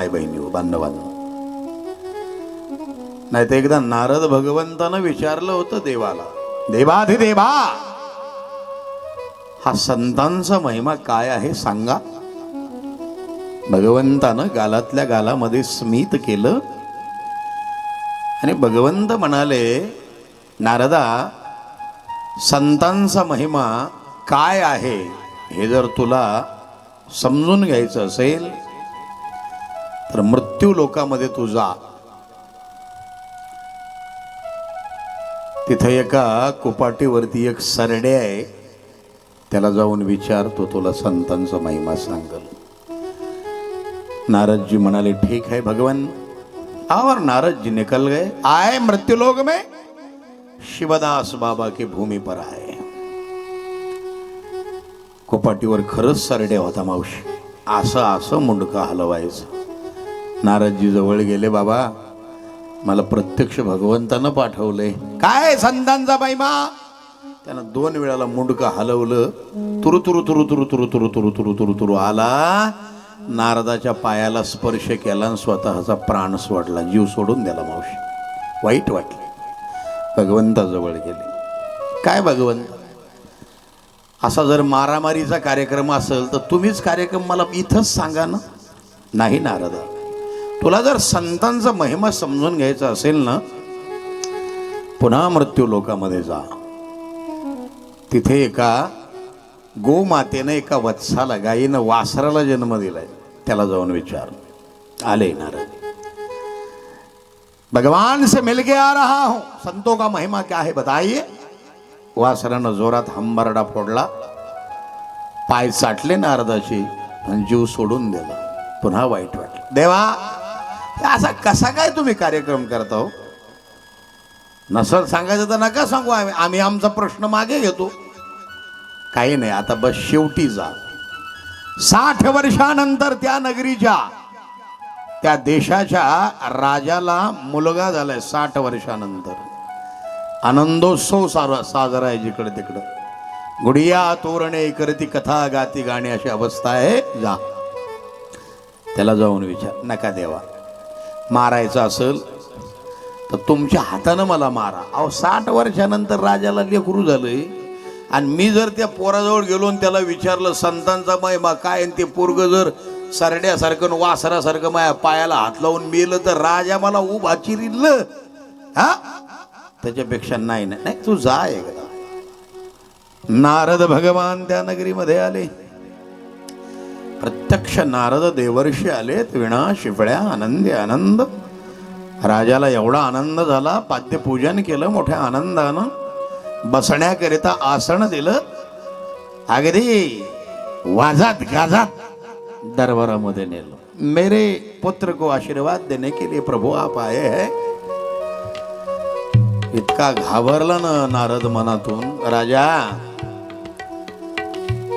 आई बहिणी बांधवांनो. नाही तर एकदा नारद भगवंतानं विचारलं होतं देवाला देवाधिदेवा हा संतांचा महिमा काय आहे सांगा. भगवंतानं गालातल्या गालामध्ये स्मित केलं आणि भगवंत म्हणाले नारदा संतांचा महिमा काय आहे? हे जर तुला समजून घ्यायचं असेल तर मृत्यू लोकामध्ये तू जा. तिथं एका कुपाटीवरती एक सरडे आहे. त्याला जाऊन विचार तो तुला संतांचा महिमा सांगल. नारदजी म्हणाले ठीक है भगवान. और नारद जी निकल गए. आए मृत्यु लोक में? शिवदास बाबा की भूमी पर आए. कोपाटीवर खरंच सरडे होता मावशी. असं असं मुंडका हलवायचं. नारदजी जवळ गेले बाबा मला प्रत्यक्ष भगवंतानं पाठवलंय काय संतांचा महिमा? त्यानं दोन वेळाला मुंडकं हलवलं. तुरु तुरु तुरु तुरु तुरु तुरु तुरु तुरु तुरु तुरु आला. नारदाच्या पायाला स्पर्श केला आणि स्वतःचा प्राण सोडला. जीव सोडून दिला मावशी. वाईट वाटले. भगवंताजवळ गेले. काय भगवंत? असा जर मारामारीचा कार्यक्रम असेल तर तुम्हीच कार्यक्रम मला इथंच सांगा ना. नाही नारदा. तुला जर संतांचा महिमा समजून घ्यायचा असेल ना पुन्हा मृत्यू लोकामध्ये जा. तिथे एका गोमातेनं एका वत्साला गायीनं वासराला जन्म दिलाय. त्याला जाऊन विचार. आले नारद. भगवान से मिल के आ रहा हूं. संतों का महिमा क्या है बताइए. वासरानं जोरात हंबरडा फोडला. पाय चाटले नारदाची आणि जीव सोडून दिला. पुन्हा वाईट वाटलं. देवा असा कसा काय तुम्ही कार्यक्रम करता हो? नसल सांगायचं तर नका सांगू आम्ही. आम्ही आमचा प्रश्न मागे घेतो. काही नाही आता बस शेवटी जा. साठ वर्षानंतर त्या नगरीच्या त्या देशाच्या राजाला मुलगा झालाय साठ वर्षानंतर. आनंदोत्सव सारा साजरा आहे जिकडे तिकडं. गुडिया तोरणे करती कथा गाती गाणी अशी अवस्था आहे. जा. त्याला जाऊन विचार. नका देवा. मारायचं असेल तर तुमच्या हातानं मला मारा. अहो साठ वर्षानंतर राजाला लेकरू झालंय. आणि मी जर त्या पोराजवळ गेलो आणि त्याला विचारलं संतांचा महिमा काय आणि ते पोरग जर सरड्यासारखं वासरासारखं माझ्या पायाला हात लावून मेलं तर राजा मला उभा चिरिल हा? त्याच्यापेक्षा नाही नाही नाही, तू जा एकदा. नारद भगवान त्या नगरीमध्ये आले. प्रत्यक्ष नारद देवर्षी आलेत विणा शिफळ्या आनंदी आनंद. राजाला एवढा आनंद झाला पाद्यपूजन केलं मोठ्या आनंदानं. बसण्याकरिता आसन दिलं. अगदी वाजात गाजात दरबारामध्ये नेलं. मेरे पुत्र को आशीर्वाद देने के लिए प्रभु आप आए इतका घाबरला ना नारद मनातून राजा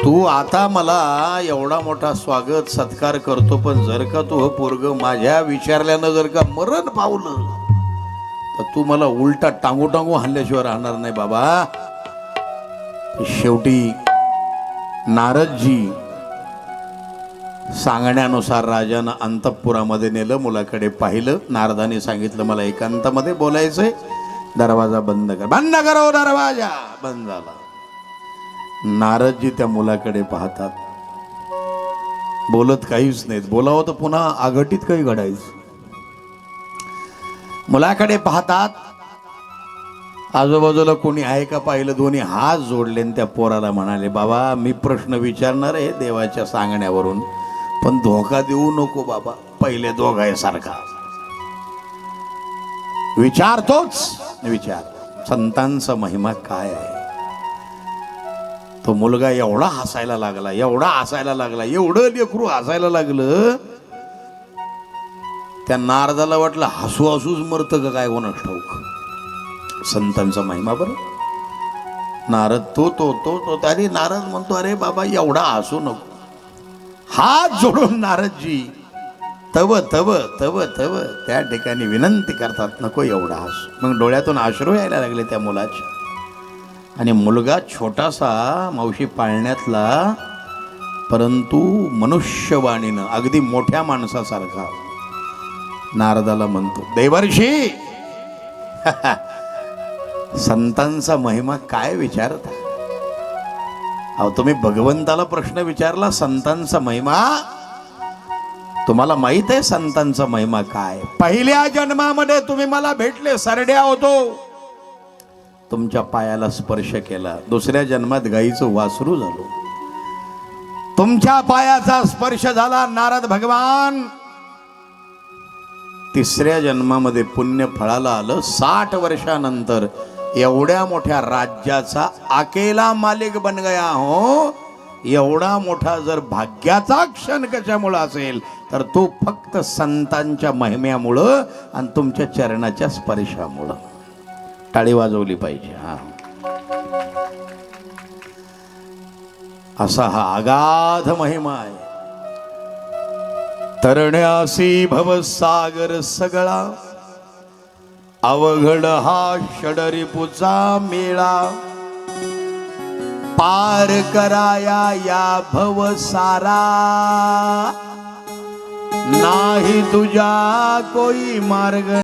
तू आता मला एवढा मोठा स्वागत सत्कार करतो पण जर का तू पोरग माझ्या विचारल्यानं जर का मरण पावलं तर तू मला उलटा टांगू टांगू हाणल्याशिवाय राहणार नाही बाबा. शेवटी नारदजी सांगण्यानुसार राजानं अंतपुरामध्ये नेलं मुलाकडे पाहिलं. नारदाने सांगितलं मला एकांतामध्ये बोलायचंय. दरवाजा बंद कर. बंद करो दरवाजा. बंद झाला. नारदजी त्या मुलाकडे पाहतात. बोलत काहीच नाहीत. बोलावं तर पुन्हा आघटीत काही घडायचं. मुलाकडे पाहतात आजूबाजूला कोणी आहे का पाहिलं? दोन्ही हात जोडले आणि त्या पोराला म्हणाले बाबा मी प्रश्न विचारणार आहे देवाच्या सांगण्यावरून पण धोका देऊ नको बाबा पहिले दोघायसारखा विचारतोच. विचार. संतांचा महिमा काय आहे? तो मुलगा एवढा हसायला लागला एवढा हसायला लागला एवढं लेकरू हसायला लागलं. त्या नारदाला वाटलं हसू हसूच मरतं का काय कोणास ठाऊक? संतांचा महिमा बरं. नारद तो तो तो तो अरे नारद म्हणतो अरे बाबा एवढा हसू नको. हात जोडून नारदजी तव तव तव तव. त्या ठिकाणी विनंती करतात नको एवढा हसू. मग डोळ्यातून आश्रू यायला लागले त्या मुलाचे. आणि मुलगा छोटासा मावशी पाळण्यातला परंतु मनुष्यवाणीनं अगदी मोठ्या माणसासारखा नारदाला म्हणतो देवर्षी! संतांचा महिमा काय विचारता? अहो तुम्ही भगवंताला प्रश्न विचारला संतांचा महिमा? तुम्हाला माहीत आहे संतांचा महिमा काय? पहिल्या जन्मामध्ये तुम्ही मला भेटले सरड्या होतो. तुमच्या पायाला स्पर्श केला. दुसऱ्या जन्मात गाईचं वासरू झालो. तुमच्या पायाचा स्पर्श झाला नारद भगवान. तिसऱ्या जन्मामध्ये पुण्य फळाला आलं. साठ वर्षानंतर एवढ्या मोठ्या राज्याचा आकेला मालिक बन गया हो. एवढा मोठा जर भाग्याचा क्षण कशामुळं असेल तर तो फक्त संतांच्या महिम्यामुळं आणि तुमच्या चरणाच्या स्पर्शामुळं. टाळी वाजवली पाहिजे हा. असा हा अगाध महिमा आहे. तरण्यासी भवसागर सगळा अवघड हा षडरिपुचा मेळा. पार कराया या भवसारा नाही तुझा कोई मार्ग